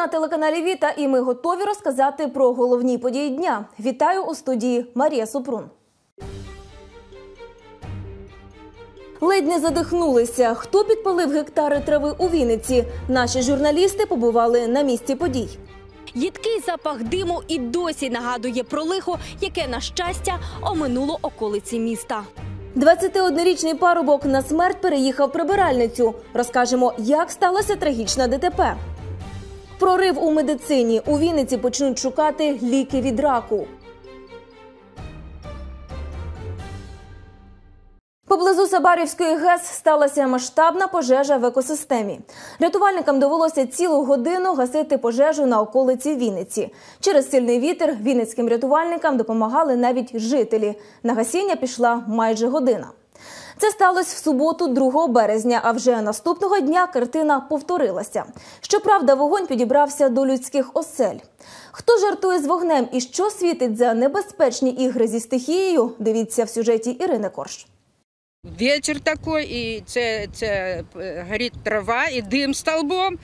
на телеканалі Віта, і ми готові розказати про головні події дня. Вітаю у студії Марія Супрун. Ледь не задихнулися. Хто підпалив гектари трави у Вінниці? Наші журналісти побували на місці подій. Їдкий запах диму і досі нагадує про лихо, яке, на щастя, оминуло околиці міста. 21-річний парубок на смерть переїхав прибиральницю. Розкажемо, як сталося трагічна ДТП. Прорив у медицині. У Вінниці почнуть шукати ліки від раку. Поблизу Сабарівської ГЕС сталася масштабна пожежа в екосистемі. Рятувальникам довелося цілу годину гасити пожежу на околиці Вінниці. Через сильний вітер вінницьким рятувальникам допомагали навіть жителі. На гасіння пішла майже година. Це сталося в суботу, 2 березня. А вже наступного дня картина повторилася. Щоправда, вогонь підібрався до людських осель. Хто жартує з вогнем і що світить за небезпечні ігри зі стихією? Дивіться в сюжеті Ірини Корж. Вечір такий, і це, це е, горить трава і дим столбом.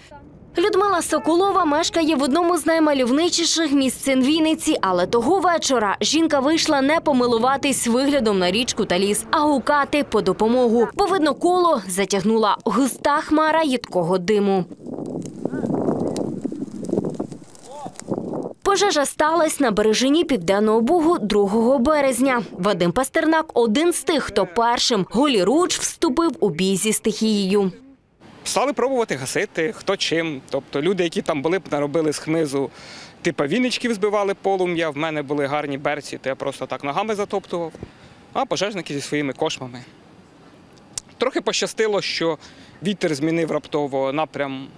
Людмила Соколова мешкає в одному з наймальовничіших місцин Вінниці, але того вечора жінка вийшла не помилуватись виглядом на річку та ліс, а гукати по допомогу. Бо видно коло затягнула густа хмара їдкого диму. Пожежа сталася на бережині Південного Бугу 2 березня. Вадим Пастернак – один з тих, хто першим голіруч вступив у бій зі стихією. Стали пробувати гасити, хто чим. Тобто люди, які там були, наробили з хмизу, типа віничків збивали полум'я, в мене були гарні берці, то я просто так ногами затоптував, а пожежники зі своїми кошмами. Трохи пощастило, що вітер змінив раптово напрям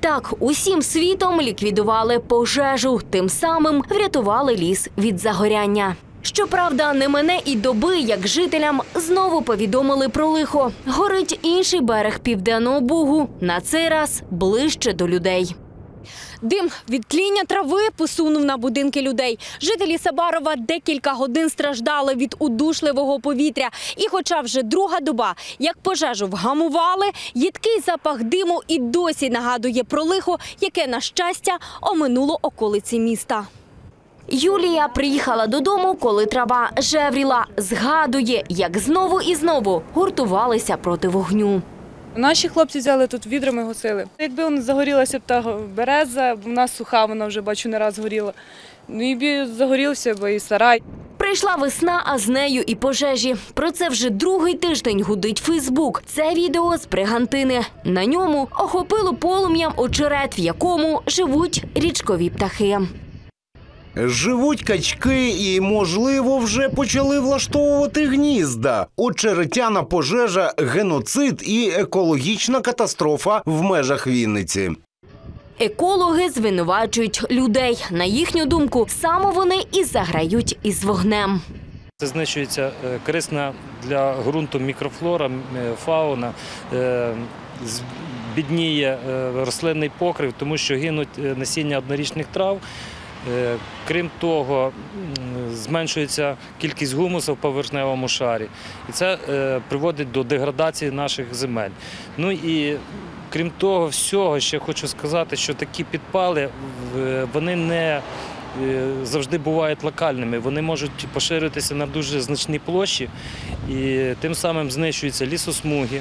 Так, усім світом ліквідували пожежу, тим самим врятували ліс від загоряння. Щоправда, не мене і доби, як жителям знову повідомили про лихо. Горить інший берег південного бугу, на цей раз ближче до людей. Дим від тління трави посунув на будинки людей. Жителі Сабарова декілька годин страждали від удушливого повітря. І, хоча вже друга доба, як пожежу вгамували, їдкий запах диму і досі нагадує про лихо, яке, на щастя, оминуло околиці міста. Юлія приїхала додому, коли трава жевріла. Згадує, як знову і знову гуртувалися проти вогню. Наші хлопці взяли тут відрами гасили. Якби загорілася б та береза, в нас суха, вона вже бачу не раз горіла. Ну і бі загорівся б і сарай. Прийшла весна, а з нею і пожежі. Про це вже другий тиждень гудить Фейсбук. Це відео з Бригантини. На ньому охопило полум'ям очерет, в якому живуть річкові птахи. Живуть качки і, можливо, вже почали влаштовувати гнізда. Очеретяна пожежа, геноцид і екологічна катастрофа в межах Вінниці. Екологи звинувачують людей. На їхню думку, саме вони і заграють із вогнем. Це знищується е, корисна для ґрунту мікрофлора, е, фауна, е, з- бідніє рослинний покрив, тому що гинуть насіння однорічних трав. Е, Крім того, зменшується кількість гумусу в поверхневому шарі. І це е, приводить до деградації наших земель. Ну і крім того всього, ще хочу сказати, що такі підпали вони не е, завжди бувають локальними. Вони можуть поширитися на дуже значні площі і тим самим знищуються лісосмуги.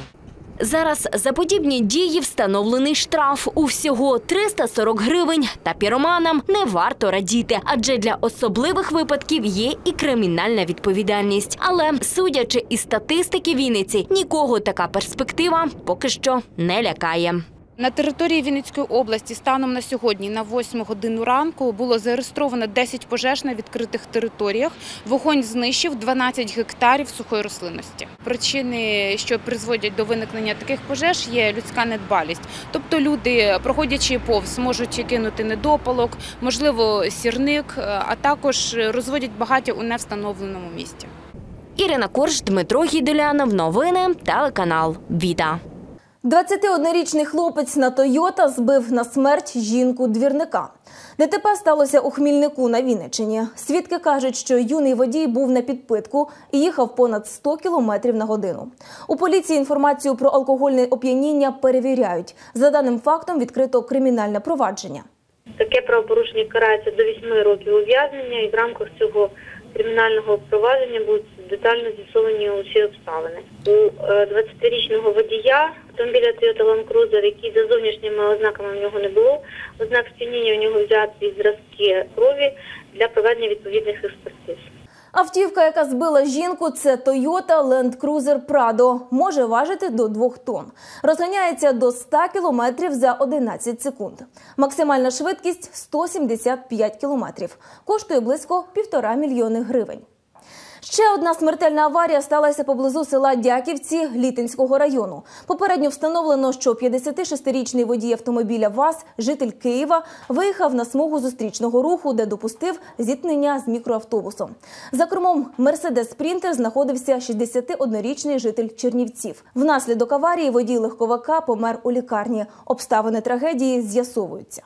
Зараз за подібні дії встановлений штраф у всього 340 гривень. Та піроманам не варто радіти, адже для особливих випадків є і кримінальна відповідальність. Але судячи із статистики Вінниці, нікого така перспектива поки що не лякає. На території Вінницької області станом на сьогодні на 8 годину ранку було зареєстровано 10 пожеж на відкритих територіях. Вогонь знищив 12 гектарів сухої рослинності. Причини, що призводять до виникнення таких пожеж, є людська недбалість. Тобто люди, проходячи повз, можуть кинути недопалок, можливо, сірник, а також розводять багаття у невстановленому місці. Ірина Корж, Дмитро Гіделянов. Новини телеканал Віта. 21-річний хлопець на Тойота збив на смерть жінку двірника. ДТП сталося у Хмільнику на Вінниччині. Свідки кажуть, що юний водій був на підпитку і їхав понад 100 кілометрів на годину. У поліції інформацію про алкогольне оп'яніння перевіряють. За даним фактом відкрито кримінальне провадження. Таке правопорушення карається до 8 років ув'язнення, і в рамках цього кримінального провадження будуть детально з'ясовані усі обставини. У е, 20-річного водія автомобіля Toyota Land Cruiser, який за зовнішніми ознаками в нього не було, ознак сп'яніння у нього взяти зразки крові для проведення відповідних експертиз. Автівка, яка збила жінку, це Toyota Land Cruiser Prado. Може важити до 2 тонн. Розганяється до 100 кілометрів за 11 секунд. Максимальна швидкість 175 кілометрів. Коштує близько півтора мільйони гривень. Ще одна смертельна аварія сталася поблизу села Дяківці Літинського району. Попередньо встановлено, що 56-річний водій автомобіля ВАЗ, житель Києва, виїхав на смугу зустрічного руху, де допустив зіткнення з мікроавтобусом. За кермом Мерседес Спрінтер знаходився 61-річний житель Чернівців. Внаслідок аварії водій легковика помер у лікарні. Обставини трагедії з'ясовуються.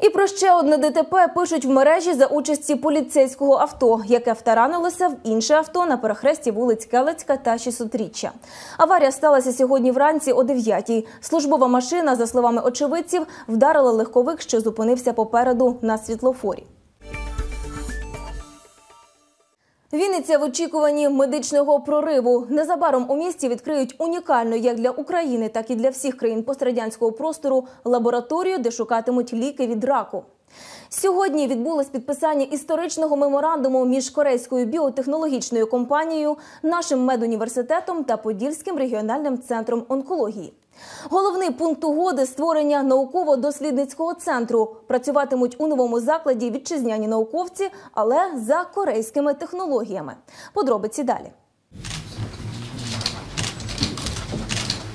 І про ще одне ДТП пишуть в мережі за участі поліцейського авто, яке втаранилося в інше авто на перехресті вулиць Келецька та 600-річчя. Аварія сталася сьогодні вранці о 9-й. Службова машина, за словами очевидців, вдарила легковик, що зупинився попереду на світлофорі. Вінниця в очікуванні медичного прориву. Незабаром у місті відкриють унікальну як для України, так і для всіх країн пострадянського простору лабораторію, де шукатимуть ліки від раку. Сьогодні відбулось підписання історичного меморандуму між корейською біотехнологічною компанією, нашим медуніверситетом та Подільським регіональним центром онкології. Головний пункт угоди створення науково-дослідницького центру. Працюватимуть у новому закладі вітчизняні науковці, але за корейськими технологіями. Подробиці далі.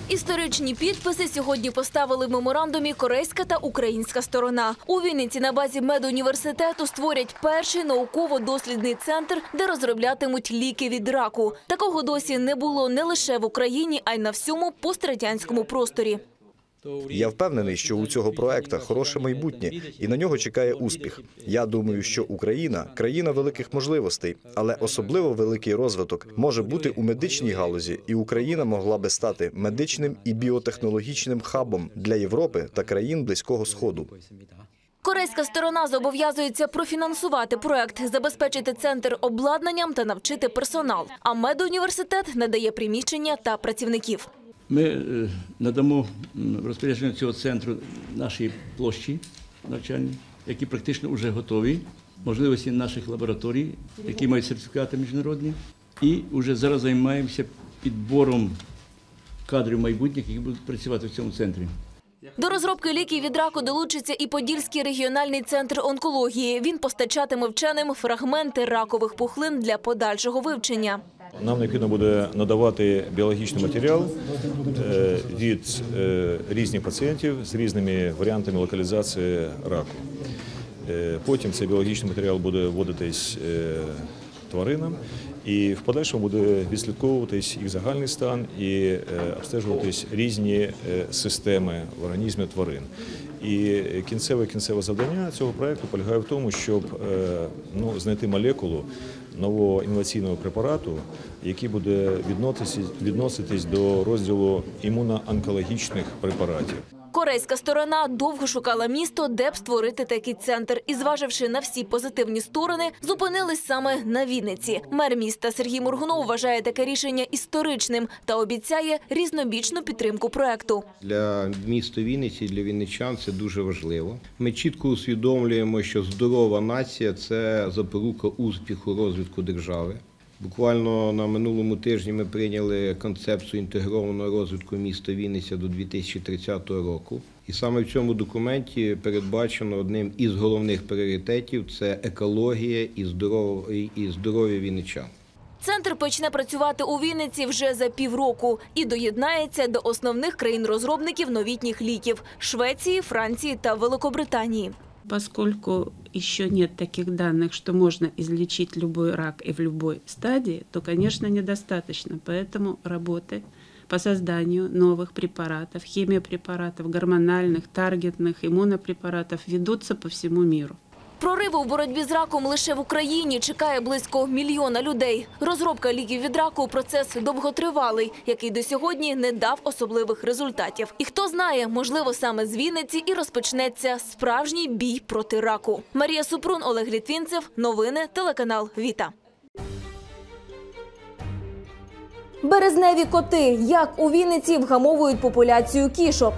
Історичні підписи сьогодні поставили в меморандумі корейська та українська сторона. У Вінниці на базі медуніверситету створять перший науково-дослідний центр, де розроблятимуть ліки від раку. Такого досі не було не лише в Україні, а й на всьому пострадянському просторі. Я впевнений, що у цього проекту хороше майбутнє, і на нього чекає успіх. Я думаю, що Україна країна великих можливостей, але особливо великий розвиток може бути у медичній галузі, і Україна могла би стати медичним і біотехнологічним хабом для Європи та країн Близького Сходу. Корейська сторона зобов'язується профінансувати проект, забезпечити центр обладнанням та навчити персонал. А медуніверситет надає приміщення та працівників. Ми е, надамо розпорядження цього центру нашій площі навчальні, які практично вже готові, можливості наших лабораторій, які мають сертифікати міжнародні, і вже зараз займаємося підбором кадрів майбутніх, які будуть працювати в цьому центрі. До розробки ліків від раку долучиться і Подільський регіональний центр онкології. Він постачатиме вченим фрагменти ракових пухлин для подальшого вивчення. Нам необхідно буде надавати біологічний матеріал е, від е, різних пацієнтів з різними варіантами локалізації раку. Е, Потім цей біологічний матеріал буде вводитись тваринам, і в подальшому буде відслідковуватись їх загальний стан і е, обстежуватись різні е, системи в організмі тварин. І кінцеве кінцеве завдання цього проекту полягає в тому, щоб е, ну, знайти молекулу нового інноваційного препарату, який буде відноситись, відноситись до розділу імуноонкологічних препаратів. Корейська сторона довго шукала місто, де б створити такий центр. І, зваживши на всі позитивні сторони, зупинились саме на Вінниці. Мер міста Сергій Мургунов вважає таке рішення історичним та обіцяє різнобічну підтримку проекту. Для міста Вінниці, для вінничан це дуже важливо. Ми чітко усвідомлюємо, що здорова нація це запорука успіху розвитку держави. Буквально на минулому тижні ми прийняли концепцію інтегрованого розвитку міста Вінниця до 2030 року. І саме в цьому документі передбачено одним із головних пріоритетів це екологія і здоров'я і здоров'я вінничан. Центр почне працювати у Вінниці вже за півроку і доєднається до основних країн-розробників новітніх ліків Швеції, Франції та Великобританії. Поскольку еще нет таких данных, что можно излечить любой рак и в любой стадии, то, конечно, недостаточно. Поэтому работы по созданию новых препаратов, химиопрепаратов, гормональных, таргетных, иммунопрепаратов ведутся по всему миру. Прориву в боротьбі з раком лише в Україні чекає близько мільйона людей. Розробка ліків від раку процес довготривалий, який до сьогодні не дав особливих результатів. І хто знає, можливо, саме з Вінниці і розпочнеться справжній бій проти раку. Марія Супрун, Олег Літвінцев. Новини телеканал Віта. Березневі коти. Як у Вінниці вгамовують популяцію кішок.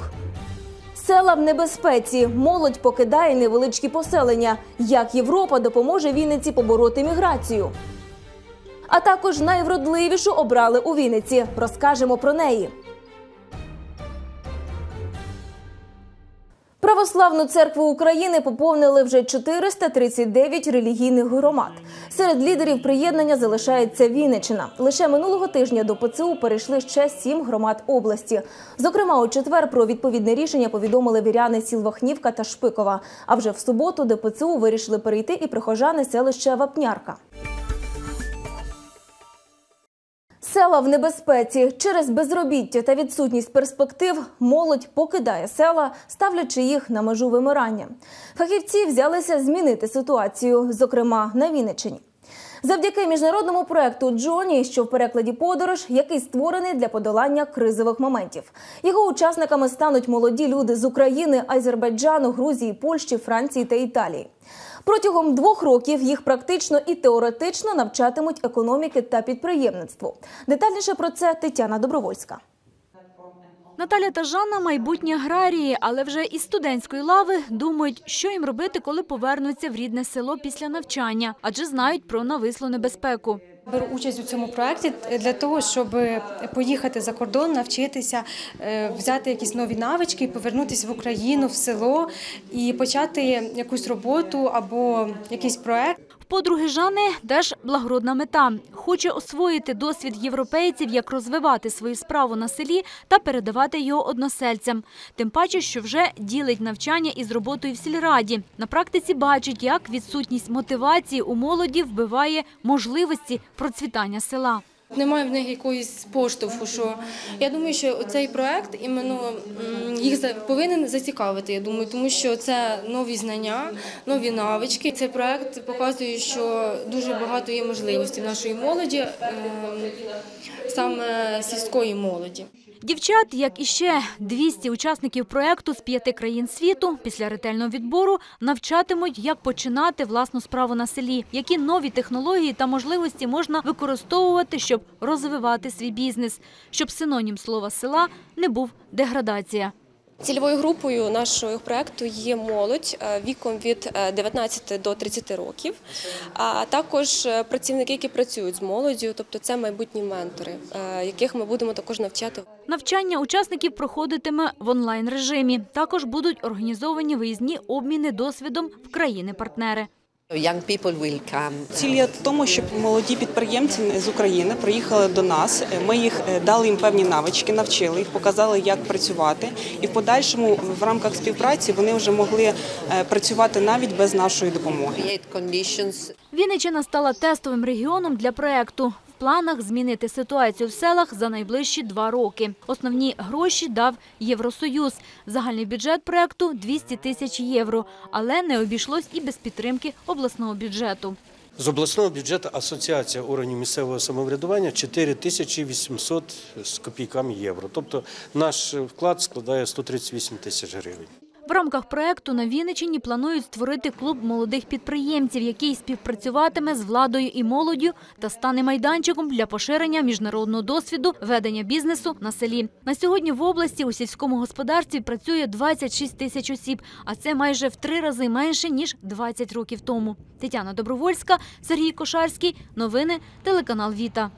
Села в небезпеці. Молодь покидає невеличкі поселення. Як Європа допоможе Вінниці побороти міграцію? А також найвродливішу обрали у Вінниці. Розкажемо про неї. Православну церкву України поповнили вже 439 релігійних громад. Серед лідерів приєднання залишається Вінниччина. Лише минулого тижня до ПЦУ перейшли ще сім громад області. Зокрема, у четвер про відповідне рішення повідомили віряни сіл Вахнівка та Шпикова. А вже в суботу до ПЦУ вирішили перейти і прихожани селища Вапнярка. Села в небезпеці через безробіття та відсутність перспектив молодь покидає села, ставлячи їх на межу вимирання. Фахівці взялися змінити ситуацію, зокрема на Вінниччині. Завдяки міжнародному проекту Джоні, що в перекладі подорож, який створений для подолання кризових моментів. Його учасниками стануть молоді люди з України, Азербайджану, Грузії, Польщі, Франції та Італії. Протягом двох років їх практично і теоретично навчатимуть економіки та підприємництву. Детальніше про це Тетяна Добровольська. Наталя та Жанна – майбутні аграрії, але вже із студентської лави думають, що їм робити, коли повернуться в рідне село після навчання, адже знають про навислу небезпеку. Беру участь у цьому проєкті для того, щоб поїхати за кордон, навчитися, е, взяти якісь нові навички, повернутися в Україну, в село і почати якусь роботу або якийсь проєкт. Подруги Жани теж благородна мета. Хоче освоїти досвід європейців, як розвивати свою справу на селі та передавати його односельцям. Тим паче, що вже ділить навчання із роботою в сільраді. На практиці бачить, як відсутність мотивації у молоді вбиває можливості процвітання села. Немає в них якоїсь поштовху. Що я думаю, що цей проект іменно їх повинен зацікавити. Я думаю, тому що це нові знання, нові навички. Цей проект показує, що дуже багато є можливостей в нашої молоді, ем, саме сільської молоді. Дівчат, як і ще 200 учасників проекту з п'яти країн світу, після ретельного відбору навчатимуть, як починати власну справу на селі, які нові технології та можливості можна використовувати, щоб розвивати свій бізнес, щоб синонім слова села не був деградація. Цільовою групою нашого проекту є молодь е, віком від е, 19 до 30 років, а також е, працівники, які працюють з молоддю, тобто це майбутні ментори, е, яких ми будемо також навчати. Навчання учасників проходитиме в онлайн режимі. Також будуть організовані виїзні обміни досвідом в країни-партнери. Ціль є в тому, щоб молоді підприємці з України приїхали до нас. Ми їх е, дали їм певні навички, навчили їх, показали, як працювати, і в подальшому в рамках співпраці вони вже могли е, працювати навіть без нашої допомоги. Вінниччина стала тестовим регіоном для проекту. Планах змінити ситуацію в селах за найближчі два роки. Основні гроші дав Євросоюз. Загальний бюджет проекту – 200 тисяч євро. Але не обійшлось і без підтримки обласного бюджету. З обласного бюджету Асоціація органів місцевого самоврядування 4 тисячі 800 з копійками євро. Тобто наш вклад складає 138 тисяч гривень. В рамках проекту на Вінниччині планують створити клуб молодих підприємців, який співпрацюватиме з владою і молоддю та стане майданчиком для поширення міжнародного досвіду ведення бізнесу на селі. На сьогодні в області у сільському господарстві працює 26 тисяч осіб, а це майже в три рази менше ніж 20 років тому. Тетяна Добровольська, Сергій Кошарський. Новини телеканал Віта.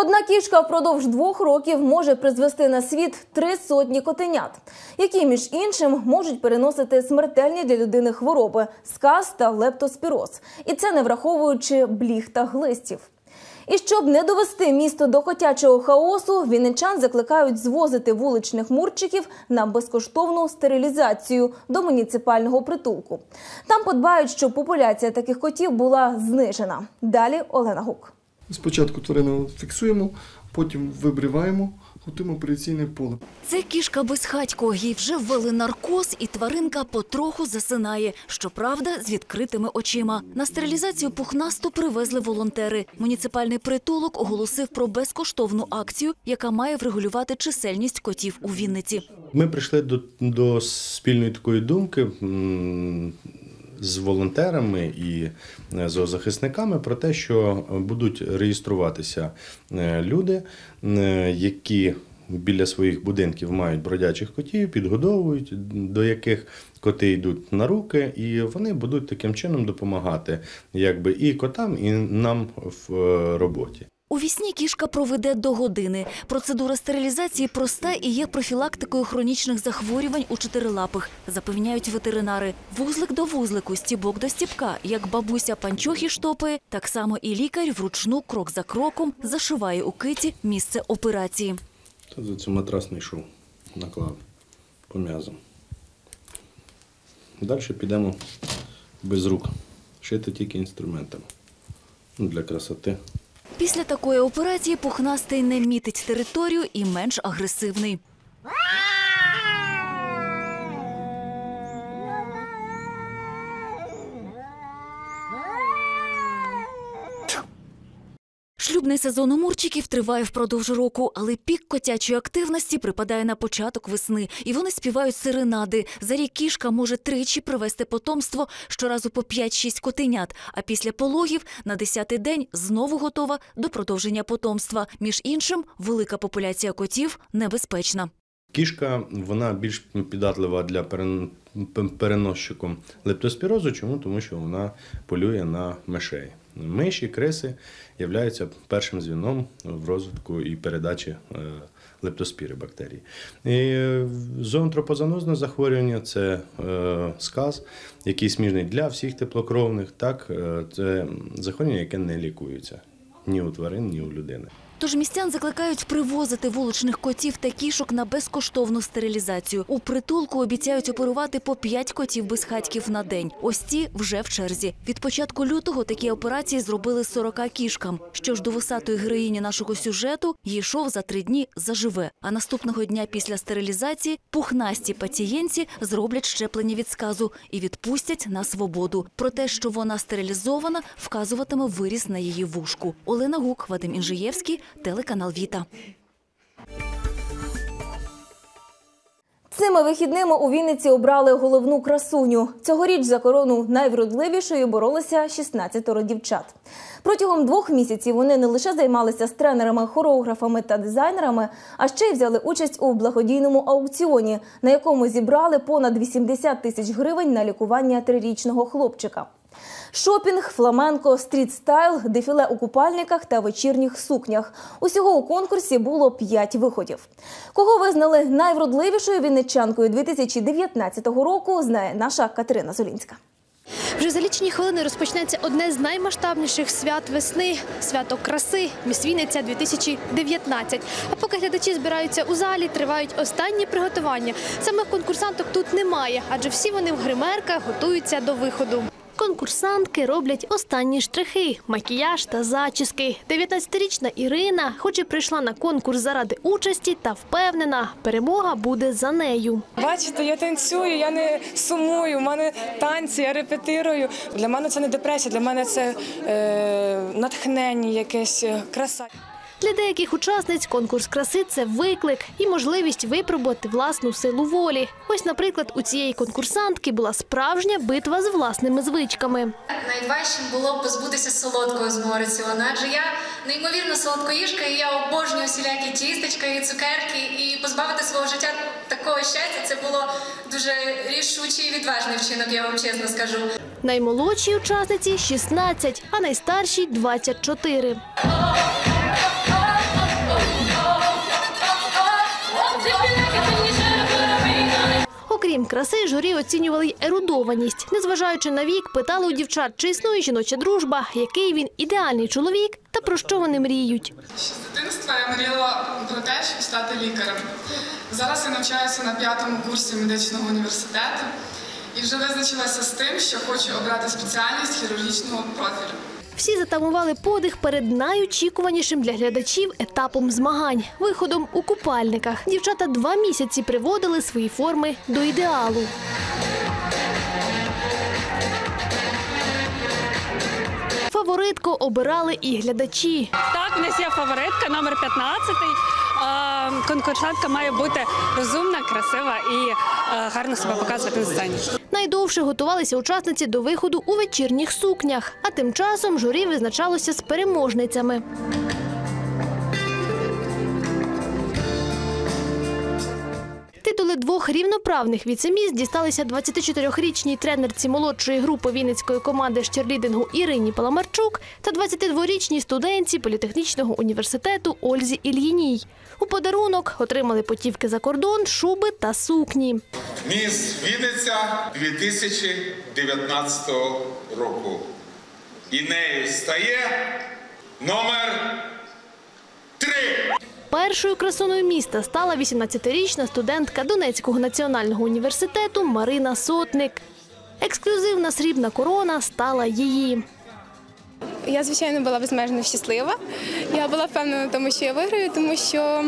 Одна кішка впродовж двох років може призвести на світ три сотні котенят, які між іншим можуть переносити смертельні для людини хвороби сказ та лептоспіроз. І це не враховуючи бліг та глистів. І щоб не довести місто до котячого хаосу, вінничан закликають звозити вуличних мурчиків на безкоштовну стерилізацію до муніципального притулку. Там подбають, щоб популяція таких котів була знижена. Далі Олена Гук. Спочатку тварину фіксуємо, потім вибриваємо Готуємо операційне поле. Це кішка безхатько. Їй вже ввели наркоз, і тваринка потроху засинає. Щоправда, з відкритими очима. На стерилізацію пухнасту привезли волонтери. Муніципальний притулок оголосив про безкоштовну акцію, яка має врегулювати чисельність котів у Вінниці. Ми прийшли до, до спільної такої думки з волонтерами і е, зоозахисниками про те, що будуть реєструватися е, люди, е, які біля своїх будинків мають бродячих котів, підгодовують, до яких коти йдуть на руки, і вони будуть таким чином допомагати якби і котам, і нам в роботі. У вісні кішка проведе до години. Процедура стерилізації проста і є профілактикою хронічних захворювань у чотирилапих, запевняють ветеринари. Вузлик до вузлику, стібок до стібка. Як бабуся панчохи штопає, так само і лікар вручну крок за кроком зашиває у киті місце операції. Та за це матрас не йшов, наклав по м'язам. Далі підемо без рук, шити тільки інструментами ну, для красоти. Після такої операції пухнастий не мітить територію і менш агресивний. Шлюбний сезон у Мурчиків триває впродовж року, але пік котячої активності припадає на початок весни, і вони співають серенади. За рік кішка може тричі привести потомство щоразу по 5-6 котенят, а після пологів на 10-й день знову готова до продовження потомства. Між іншим, велика популяція котів небезпечна. Кішка вона більш піддатлива для переносчиком лептоспірозу. Чому? Тому що вона полює на мишей. Миші, криси являються першим звіном в розвитку і передачі е, лептоспіри бактерій. І е, зоонтропозанозне захворювання це е, сказ, який сміжний для всіх теплокровних. Так, це захворювання, яке не лікується ні у тварин, ні у людини. Тож містян закликають привозити вуличних котів та кішок на безкоштовну стерилізацію. У притулку обіцяють оперувати по 5 котів безхатьків на день. Ось ці вже в черзі. Від початку лютого такі операції зробили 40 кішкам. Що ж до вусатої героїні нашого сюжету, їй шов за три дні заживе. А наступного дня після стерилізації пухнасті пацієнтці зроблять щеплення від сказу і відпустять на свободу. Про те, що вона стерилізована, вказуватиме виріс на її вушку. Олена Гук, Вадим Інжиєвський, телеканал Віта. Цими вихідними у Вінниці обрали головну красуню. Цьогоріч за корону найвродливішою боролися 16 дівчат. Протягом двох місяців вони не лише займалися з тренерами, хореографами та дизайнерами, а ще й взяли участь у благодійному аукціоні, на якому зібрали понад 80 тисяч гривень на лікування трирічного хлопчика. Шопінг, фламенко, стріт-стайл, дефіле у купальниках та вечірніх сукнях. Усього у конкурсі було п'ять виходів. Кого визнали найвродливішою вінничанкою 2019 року, знає наша Катерина Золінська. Вже за лічені хвилини розпочнеться одне з наймасштабніших свят весни свято краси Міс Вінниця 2019. А поки глядачі збираються у залі, тривають останні приготування. Самих конкурсанток тут немає, адже всі вони в гримерках готуються до виходу. Конкурсантки роблять останні штрихи, макіяж та зачіски. 19-річна Ірина, хоч і прийшла на конкурс заради участі, та впевнена, перемога буде за нею. Бачите, я танцюю, я не сумую. У мене танці, я репетирую. Для мене це не депресія, для мене це е, натхнення, якесь е, краса. Для деяких учасниць конкурс краси це виклик і можливість випробувати власну силу волі. Ось, наприклад, у цієї конкурсантки була справжня битва з власними звичками. Найважчим було позбутися солодкого з раціону, адже я неймовірно солодкоїжка, і я обожнюю всілякі тістечка і цукерки. І позбавити свого життя такого щастя це було дуже рішучий і відважний вчинок, я вам чесно скажу. Наймолодшій учасниці 16, а найстаршій 24. Окрім краси, журі оцінювали й ерудованість. Незважаючи на вік, питали у дівчат, чи існує жіноча дружба, який він ідеальний чоловік та про що вони мріють. З дитинства я мріяла про те, щоб стати лікарем. Зараз я навчаюся на п'ятому курсі медичного університету і вже визначилася з тим, що хочу обрати спеціальність хірургічного профілю. Всі затамували подих перед найочікуванішим для глядачів етапом змагань виходом у купальниках. Дівчата два місяці приводили свої форми до ідеалу. Фаворитку обирали і глядачі. Так, в нас є фаворитка номер 15. Конкурсантка має бути розумна, красива і е, гарно себе показувати на сцені. Найдовше готувалися учасниці до виходу у вечірніх сукнях, а тим часом журі визначалося з переможницями. Титули двох рівноправних віцеміст дісталися 24-річній тренерці молодшої групи вінницької команди з черлідингу Ірині Паламарчук та 22-річній студентці політехнічного університету Ользі Ільїній. У подарунок отримали потівки за кордон, шуби та сукні. Міс Вінниця 2019 року. І нею стає номер 3. Першою красуною міста стала 18-річна студентка Донецького національного університету Марина Сотник. Ексклюзивна срібна корона стала її. Я, звичайно, була безмежно щаслива. Я була впевнена в тому, що я виграю, тому що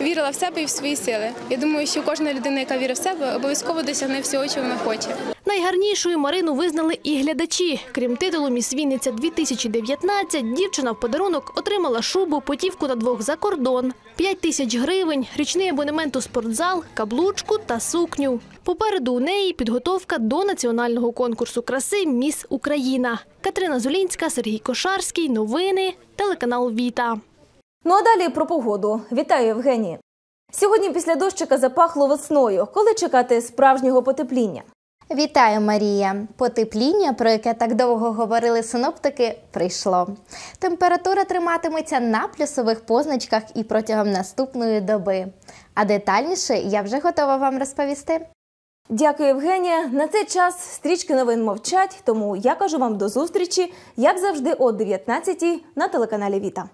вірила в себе і в свої сили. Я думаю, що кожна людина, яка вірить в себе, обов'язково досягне всього, чого вона хоче. Найгарнішою Марину визнали і глядачі. Крім титулу «Міс Вінниця 2019», дівчина в подарунок отримала шубу, потівку на двох за кордон, 5 тисяч гривень, річний абонемент у спортзал, каблучку та сукню. Попереду у неї підготовка до національного конкурсу краси «Міс Україна». Катерина Зулінська, Сергій Кошарський. Новини. Телеканал Віта. Ну а далі про погоду. Вітаю, Євгенії. Сьогодні після дощика запахло весною. Коли чекати справжнього потепління? Вітаю, Марія! Потепління, про яке так довго говорили синоптики, прийшло. Температура триматиметься на плюсових позначках і протягом наступної доби. А детальніше я вже готова вам розповісти. Дякую, Євгенія. На цей час стрічки новин мовчать, тому я кажу вам до зустрічі, як завжди, о 19 на телеканалі Віта.